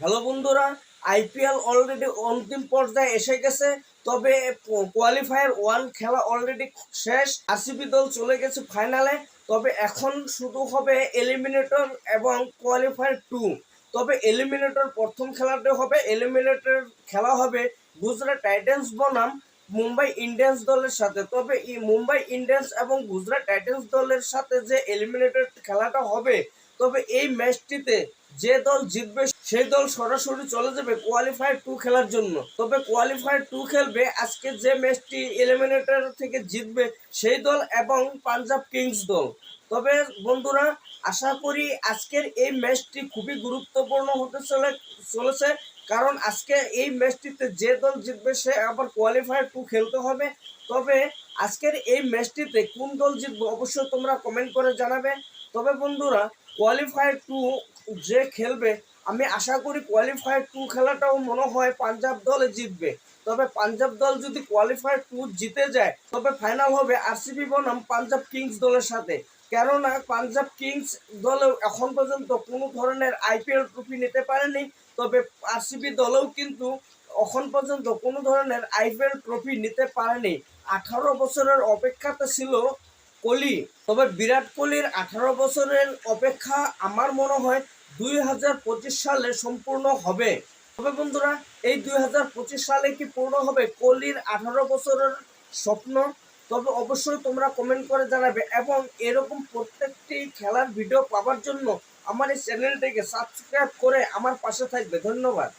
Hello বন্ধুরা, IPL already অন্তিম পর্যায়ে এসে গেছে, তবে কোয়ালিফায়ার ওয়ান খেলা অলরেডি শেষ আরসিবি দল চলে গেছে ফাইনালে তবে এখন শুধু হবে এলিমিনেটর এবং কোয়ালিফায়ার টু তবে এলিমিনেটর প্রথম খেলাটা হবে এলিমিনেটর খেলা হবে গুজরাট টাইটান্স বনাম, মুম্বাই ইন্ডিয়ান্স দলের সাথে। তবে এই মুম্বাই ইন্ডিয়ান্স এবং গুজরাট টাইটান্স দলের সাথে যে এলিমিনেটর খেলাটা হবে, তবে এই ম্যাচটিতে যে দল জিতবে সেই দল সরাসরি চলে যাবে কোয়ালিফায়ার টু খেলার জন্য। তবে কোয়ালিফায়ার টু খেলবে, আজকে যে ম্যাচটি এলিমিনেটর থেকে জিতবে সেই দল এবং পাঞ্জাব কিংস দল। তবে বন্ধুরা, আশা করি আজকের এই ম্যাচটি খুবই গুরুত্বপূর্ণ হতে চলে, চলেছে। কারণ আজকে এই ম্যাচটিতে যে দল জিতবে, সে আবার কোয়ালিফায়ার টু খেলতে হবে। তবে আজকের এই ম্যাচটিতে কোন দল জিতবে, অবশ্যই তোমরা কমেন্ট করে জানাবে। তবে বন্ধুরা কোয়ালিফায়ার টু যে খেলবে আমি আশা করি কোয়ালিফায়ার টু খেলাটাও মনে হয় পাঞ্জাব দলে জিতবে। তবে পাঞ্জাব দল যদি কোয়ালিফায়ার টু জিতে যায়, তবে ফাইনাল হবে আরসিবি বনাম পাঞ্জাব কিংস দলের সাথে। কেননা পাঞ্জাব কিংস দলেও এখন পর্যন্ত কোনো ধরনের আইপিএল ট্রফি নিতে পারেনি, তবে আরসিবি দলেও কিন্তু এখন পর্যন্ত কোনো ধরনের আইপিএল ট্রফি নিতে পারেনি। আঠারো বছরের অপেক্ষাতে ছিল কোহলি, তবে বিরাট কোহলির আঠারো বছরের অপেক্ষা আমার মনে হয় দুই হাজার পঁচিশ সালে সম্পূর্ণ হবে। তবে বন্ধুরা, এই দুই হাজার পঁচিশ সালে কি পূর্ণ হবে? কোহলির আঠারো বছরের স্বপ্ন? তবে অবশ্যই তোমরা কমেন্ট করে জানাবে এবং এরকম প্রত্যেকটি খেলার ভিডিও পাওয়ার জন্য আমার এই চ্যানেলটিকে সাবস্ক্রাইব করে আমার পাশে থাকবে। ধন্যবাদ।